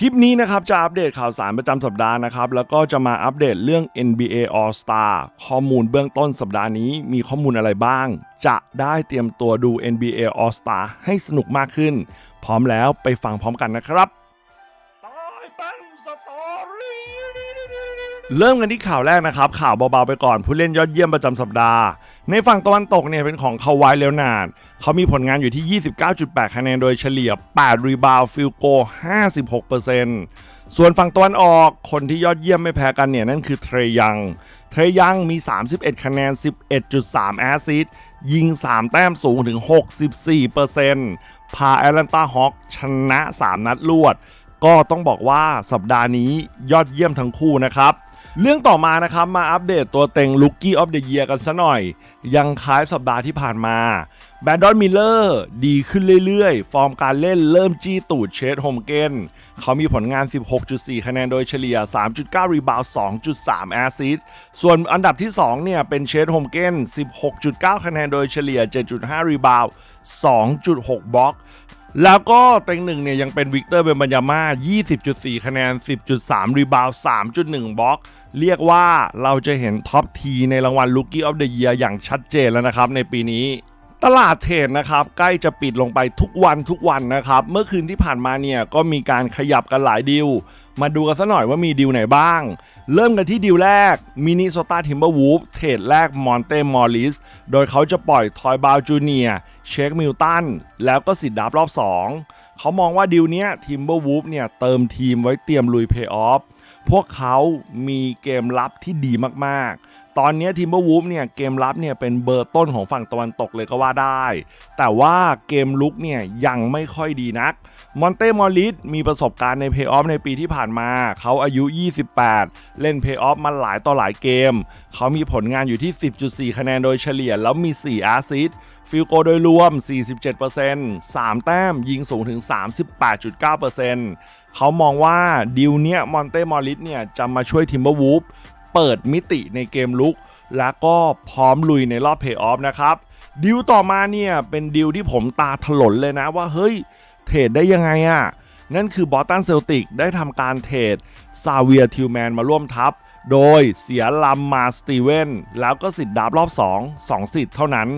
คลิปนี้นะครับจะอัปเดตข่าวสารประจำสัปดาห์นะครับ แล้วก็จะมาอัปเดตเรื่อง NBA All Star ข้อมูลเบื้องต้นสัปดาห์นี้มีข้อมูลอะไรบ้าง จะได้เตรียมตัวดู NBA All Star ให้สนุกมากขึ้น พร้อมแล้วไปฟังพร้อมกันนะครับตายเป็นสตอรี่ เริ่มกันที่ข่าวแรกนะครับ ข่าวเบาๆไปก่อนผู้เล่นยอดเยี่ยมประจำสัปดาห์ ในฝั่งตะวันตกเนี่ยเป็นของคาวายเลวนาร์ดเขามีผลงานอยู่ที่ 29.8 คะแนนโดยเฉลี่ย 8 รีบาวฟิลโก 56%ส่วนฝั่งตะวันออกคนที่ยอดเยี่ยมไม่แพ้กันเนี่ยนั่นคือเทรยัง เทรยังมี 31 คะแนน 11.3 แอสซิสยิง 3 แต้มสูงถึง 64%พาแอตแลนตาฮอคชนะ 3 นัดรวด ก็ต้องบอกว่าสัปดาห์นี้ยอดเยี่ยมทั้งคู่นะครับ เรื่องต่อมานะครับมาอัปเดตตัวเต็ง Rookie of the Year กันซะหน่อย ยังคล้ายสัปดาห์ที่ผ่านมาแบนดอนมิลเลอร์ดีขึ้นเรื่อยๆ ฟอร์มการเล่นเริ่มจี้ตูดเชสโฮมเกนเขามีผลงาน 16.4 คะแนนโดยเฉลี่ย 3.9 รีบาว 2.3 แอซิสต์ส่วนอันดับที่ 2 เนี่ย เป็นเชสโฮมเกน16.9 คะแนนโดยเฉลี่ย 7.5 รีบาว 2.6 บล็อก แล้วก็เต็งหนึ่งเนี่ยยังเป็นวิกเตอร์เบนบัญญาม่า 20.4 คะแนน 10.3 รีบาว 3.1 บล็อก เรียกว่าเราจะเห็นท็อปทีในรางวัลลูกี้ออฟเดอะเยียอย่างชัดเจนแล้วนะครับในปีนี้ตลาดเทรดนะครับใกล้จะปิดลงไปทุกวันทุกวันนะครับ เมื่อคืนที่ผ่านมาเนี่ยก็มีการขยับกันหลายดิว มาดูกันสักหน่อยว่ามีดิวไหนบ้าง เริ่มกันที่ดิวแรกมินิโซตาทิมเบอร์วูฟเทรดแรกมอนเตมอริสโดยเขาจะปล่อยทอยบาวจูเนียเชคมิลตันแล้วก็สิทธิ์ดับรอบ 2 เขามองว่าดิวเนี้ยทิมเบอร์วูฟเนี่ยเติมทีมไว้เตรียมลุยเพย์ออฟพวกเขามีเกมรับที่ดีมากๆ ตอนนี้ทีมเบอร์วูฟเนี่ยเกมรับเนี่ยเป็นเบอร์ต้นของฝั่งตะวันตกเลยก็ว่าได้ แต่ว่าเกมลุกเนี่ยยังไม่ค่อยดีนัก มอนเต้มอริสมีประสบการณ์ในเพย์ออฟในปีที่ผ่านมา เขาอายุ 28 เล่นเพย์ออฟมาหลายต่อหลายเกม เขามีผลงานอยู่ที่ 10.4 คะแนนโดยเฉลี่ย แล้วมี 4 อาซิสฟิลโกโดยรวม 47% 3 แต้มยิงสูงถึง 38.9%เขามองว่าดิวเนี้ยมอนเต้มอริสเนี่ยจะมาช่วยทิมเบอร์วูฟเปิดมิติในเกมลุก และก็พร้อมลุยในรอบเพย์ออฟนะครับดิวต่อมาเนี่ยเป็นดิวที่ผมตาถลนเลยนะว่าเฮ้ยเทรดได้ยังไงอะ่ะ นั่นคือบอสตันเซลติกได้ทำการเทรดซาเวียทิวแมนมาร่วมทัพ โดยเสียลัมมาสตีเวนแล้วก็สิทธิ์ดับรอบ 2 2 สิทธิ์เท่านั้น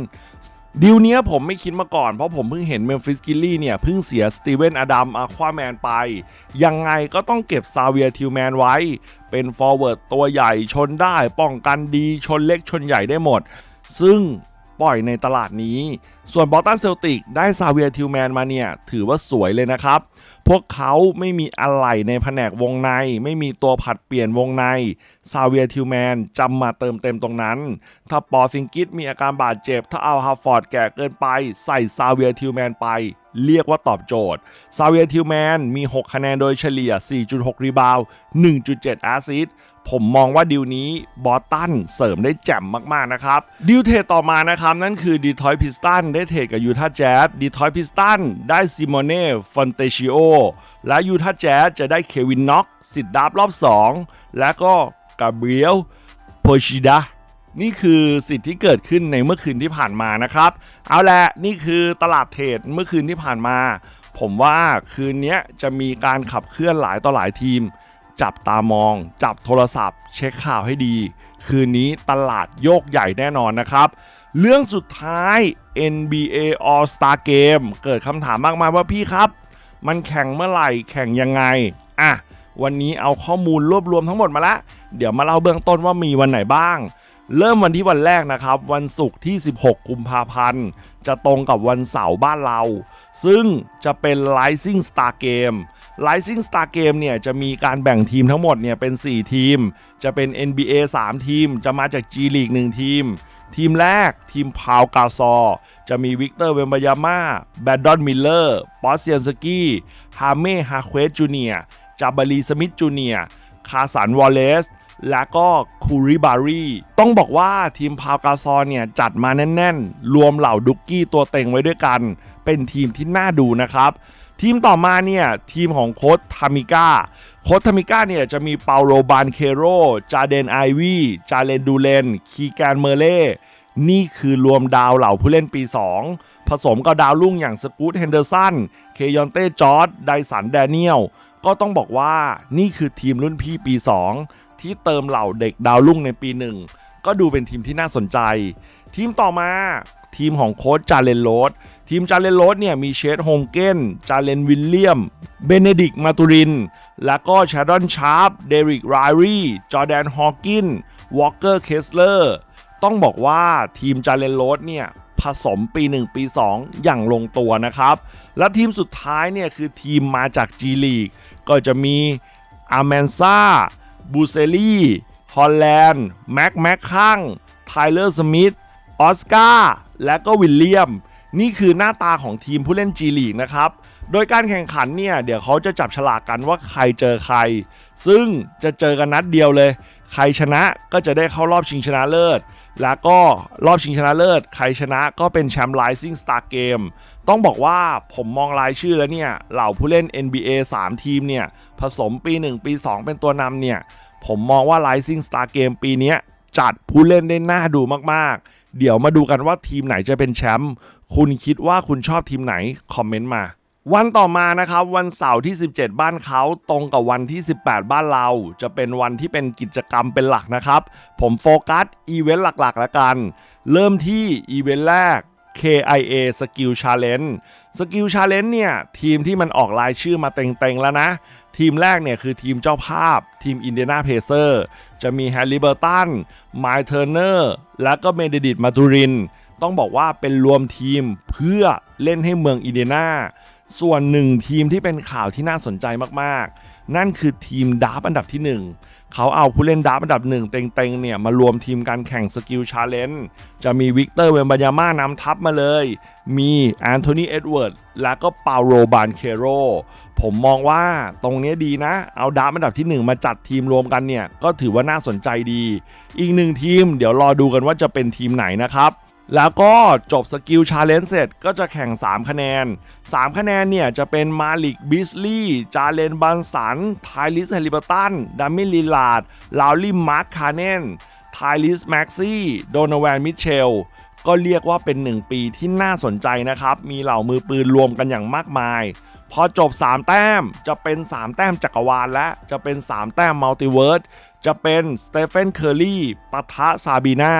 ดิวเนี้ยผมไม่คิดมาก่อนเพราะผมเพิ่งเห็นเมมฟิสกิลลี่เนี่ยเพิ่งเสียสตีเวนอดัมอาควาแมนไป ยังไงก็ต้องเก็บซาเวียทิวแมนไว้ เป็นฟอร์เวิร์ดตัวใหญ่ชนได้ป้องกันดีชนเล็กชนใหญ่ได้หมด ซึ่ง ปล่อยในตลาดนี้ ส่วนบอตันเซลติกได้ซาเวียทิวแมนมาเนี่ย ถือว่าสวยเลยนะครับ พวกเขาไม่มีอะไรในแผนกวงใน ไม่มีตัวผัดเปลี่ยนวงในซาเวียทิวแมนจำมาเติมเต็มตรงนั้น ถ้าปอซิงกิสมีอาการบาดเจ็บ ถ้าเอาฮาฟอร์ดแก่เกินไป ใส่ซาเวียทิวแมนไปเรียกว่าตอบโจทย์ซาเวียทิวแมนมี 6 คะแนนโดยเฉลี่ย 4.6 รีบาว 1.7 แอสซิส ผมมองว่าดิวนี้บอสตันเสริมได้แจ่มมาก ๆ นะครับดิวเทรดต่อมานะครับ นั่นคือดีทอยพิสตันได้เทรดกับยูทาแจ๊สดีทอยพิสตันได้ซิโมเน่ฟอนเตชิโอและยูทาแจ๊สจะได้เควินน็อกสิทธิ์ดับรอบ 2 และก็กาเบรียลโพชิดานี่คือสิทธิ์ที่เกิดขึ้นในเมื่อคืนที่ผ่านมานะครับ เอาละนี่คือตลาดเทรดเมื่อคืนที่ผ่านมา ผมว่าคืนนี้จะมีการขับเคลื่อนหลายต่อหลายทีม จับตามอง จับโทรศัพท์ เช็คข่าวให้ดี คืนนี้ตลาดโยกใหญ่แน่นอนนะครับ เรื่องสุดท้าย NBA All Star Game เกิดคำถามมากมายว่าพี่ครับ มันแข่งเมื่อไหร่แข่งยังไง อะ วันนี้เอาข้อมูลรวบรวมทั้งหมดมาละ เดี๋ยวมาเล่าเบื้องต้นว่ามีวันไหนบ้าง เริ่มวันที่วันแรกนะครับ วันศุกร์ที่ 16 กุมภาพันธ์ จะตรงกับวันเสาร์บ้านเรา ซึ่งจะเป็น Rising Star Game Rising Star Game เนี่ยจะมีการแบ่งทีมทั้งหมดเนี่ยเป็น 4 ทีม จะเป็น NBA 3 ทีม จะมาจาก G League 1 ทีม ทีมแรกทีมพาวกาซอ จะมีวิกเตอร์เวมบายาม่าแบดดอนมิลเลอร์ปอสเซียนสกี้ฮาเม่ฮาเควสจูเนียจาบารีสมิธจูเนียคาสันวอลเลส และก็คูริบารีต้องบอกว่าทีมพาวกาซอนเนี่ยจัดมาแน่น ๆ รวมเหล่าดุกกี้ตัวเต็งไว้ด้วยกัน เป็นทีมที่น่าดูนะครับ ทีมต่อมาเนี่ยทีมของโค้ชทามิก้าโค้ชทามิก้าเนี่ยจะมีเปาโลบานเคโร จาเดนไอวีจาเลนดูเลน คีแกนเมเล่นี่คือรวมดาวเหล่าผู้เล่นปี 2 ผสมกับดาวรุ่งอย่างสกูตเฮนเดอร์สัน เคยอนเต้จอร์ดไดสันแดเนียล ก็ต้องบอกว่านี่คือทีมรุ่นพี่ปี 2 ที่เติมเหล่าเด็กดาวรุ่งในปีหนึ่งก็ดูเป็นทีมที่น่าสนใจ ทีมต่อมาทีมของโค้ชจาเลนโรสทีมจาเลนโรสเนี่ยมีเชดโฮงเกนจาเลนวิลเลียม เบเนดิกมาตูริน แล้วก็ชาดอนชาร์ปเดริกไรรีจอแดนฮอว์กินวอลเกอร์เคสเลอร์ต้องบอกว่าทีมจาเลนโรสเนี่ยผสมปี 1 ปี 2 อย่างลงตัวนะครับ และทีมสุดท้ายเนี่ยคือทีมมาจาก G League ก็จะมีอาร์แมนซา บูเซลี่ฮอลแลนด์แม็กแม็กคังไทเลอร์สมิธออสการ์และก็วิลเลียม นี่คือหน้าตาของทีมผู้เล่น G League นะครับ โดยการแข่งขันเนี่ย เดี๋ยวเขาจะจับฉลากกันว่าใครเจอใคร ซึ่งจะเจอกันนัดเดียวเลย ใครชนะก็จะได้เข้ารอบชิงชนะเลิศ แล้วก็รอบชิงชนะเลิศ ใครชนะก็เป็นแชมป์ Rising Star Game ต้ ต้องบอกว่าผมมองรายชื่อแล้วเนี่ย เหล่าผู้เล่น NBA 3 ทีมเนี่ย ผสมปี 1 ปี 2 เป็นตัวนำเนี่ย ผมมองว่า Rising Star Game ปีนี้จัดผู้เล่นได้น่าดูมากๆ เดี๋ยวมาดูกันว่าทีมไหนจะเป็นแชมป์คุณคิดว่าคุณชอบทีมไหน คอมเมนต์มาวันต่อมานะครับวันเสาร์ที่ 17 บ้านเขาตรงกับวันที่ 18 บ้านเรา จะเป็นวันที่เป็นกิจกรรมเป็นหลักนะครับ ผมโฟกัสอีเวนต์หลักๆ แล้วกัน เริ่มที่อีเวนต์แรก KIA Skill Challenge Skill Challenge เนี่ย ทีมที่มันออกรายชื่อมาเต็งๆแล้วนะ ทีมแรกเนี่ย คือทีมเจ้าภาพ ทีมอินเดียนาเพเซอร์จะมีแฮร์รี่เบอร์ตันไมล์เทอร์เนอร์และก็เมเดดิตมาตูริน ต้องบอกว่าเป็นรวมทีมเพื่อเล่นให้เมืองอินเดียนาส่วนหนึ่งทีมที่เป็นข่าวที่น่าสนใจมากๆ นั่นคือทีมดาร์ฟอันดับที่ 1 เขาเอาผู้เล่นดาร์ฟอันดับหนึ่งเต็งๆเนี่ยมารวมทีมการแข่งสกิลชาเลนจ์จะมีวิกเตอร์เวมบายาม่านำทัพมาเลย มีแอนโทนีเอ็ดเวิร์ดและก็เปาโรบานเคโรผมมองว่าตรงนี้ดีนะ เอาดาร์ฟอันดับที่ 1 มาจัดทีมรวมกันเนี่ย ก็ถือว่าน่าสนใจดี อีกหนึ่งทีมเดี๋ยวรอดูกันว่าจะเป็นทีมไหนนะครับ แล้วก็จบสกิลชาเลนจ์เสร็จก็จะแข่ง 3 คะแนน 3 คะแนนเนี่ย จะเป็นมาลิกบิสลี่จาเลนบันสันไทลิสเฮลิเบอร์ตันดามิลิลาดลาวลี่มาร์คคาร์เนนไทลิสแม็กซี่โดนแวนมิเชลก็เรียกว่าเป็น 1 ปีที่น่าสนใจนะครับ มีเหล่ามือปืนรวมกันอย่างมากมาย พอจบ 3 แต้มจะเป็น 3 แต้มจักรวาลและ จะเป็น 3 แต้มมัลติเวิร์สจะเป็นสเตเฟนเคอร์รี่ปะทะซาบีนา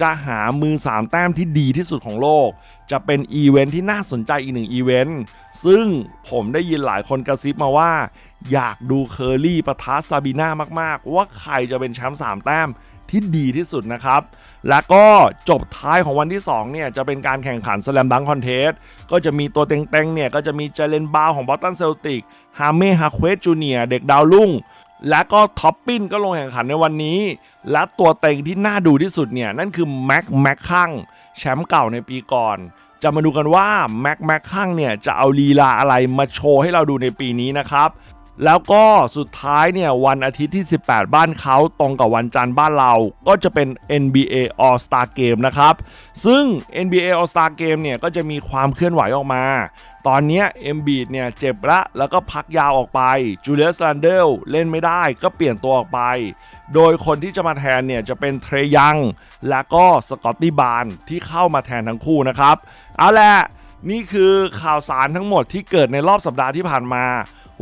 จะหามือ 3 แต้มที่ดีที่สุดของโลก จะเป็นอีเวนท์ที่น่าสนใจอีกหนึ่งอีเวนต์ซึ่งผมได้ยินหลายคนกระซิบมาว่า อยากดูเคอร์รี่ปะทะซาบีน่ามากๆ ว่าใครจะเป็นแชมป์3แต้มที่ดีที่สุดนะครับ แล้วก็จบท้ายของวันที่ 2 เนี่ย จะเป็นการแข่งขันสแลมดังคอนเทส ก็จะมีตัวเต็งๆ เนี่ย ก็จะมีเจเลนบาวของบอสตันเซลติกฮาเม่ฮาเควสจูเนียเด็กดาวรุ่ง และก็ท็อปปิ้นก็ลงแข่งขันในวันนี้ และตัวเต็งที่น่าดูที่สุดเนี่ย นั่นคือแม็กแม็กคังแชมป์เก่าในปีก่อน จะมาดูกันว่าแม็กแม็กคังเนี่ย จะเอาลีลาอะไรมาโชว์ให้เราดูในปีนี้นะครับ แล้วก็สุดท้ายเนี่ยวันอาทิตย์ที่ 18 บ้านเขาตรงกับวันจันทร์บ้านเรา ก็จะเป็น NBA All Star Game นะครับ ซึ่ง NBA All Star Game เนี่ยก็จะมีความเคลื่อนไหวออกมา ตอนนี้เอ็มบีดเนี่ยเจ็บละแล้วก็พักยาวออกไปจูเลียสลันเดลเล่นไม่ได้ก็เปลี่ยนตัวออกไป โดยคนที่จะมาแทนเนี่ยจะเป็นเทรยัง และก็สกอตตี้บานที่เข้ามาแทนทั้งคู่นะครับ เอาละนี่คือข่าวสารทั้งหมดที่เกิดในรอบสัปดาห์ที่ผ่านมา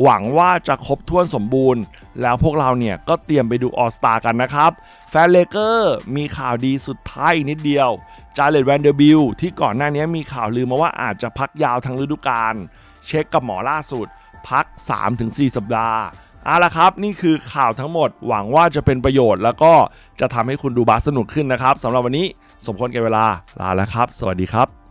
หวังว่าจะครบถ้วนสมบูรณ์ แล้วพวกเราเนี่ยก็เตรียมไปดูออสตากันนะครับ แฟนเลเกอร์มีข่าวดีสุดท้ายนิดเดียว จาเลตแวนเดอร์บิลที่ก่อนหน้านี้มีข่าวลือมาว่าอาจจะพักยาวทั้งฤดูกาลเช็คกับหมอล่าสุด พัก 3-4 สัปดาห์เอาละครับ นี่คือข่าวทั้งหมดหวังว่าจะเป็นประโยชน์ แล้วก็จะทำให้คุณดูบาสสนุกขึ้นนะครับสำหรับวันนี้สมควรแก่เวลาลาแล้วครับ สวัสดีครับ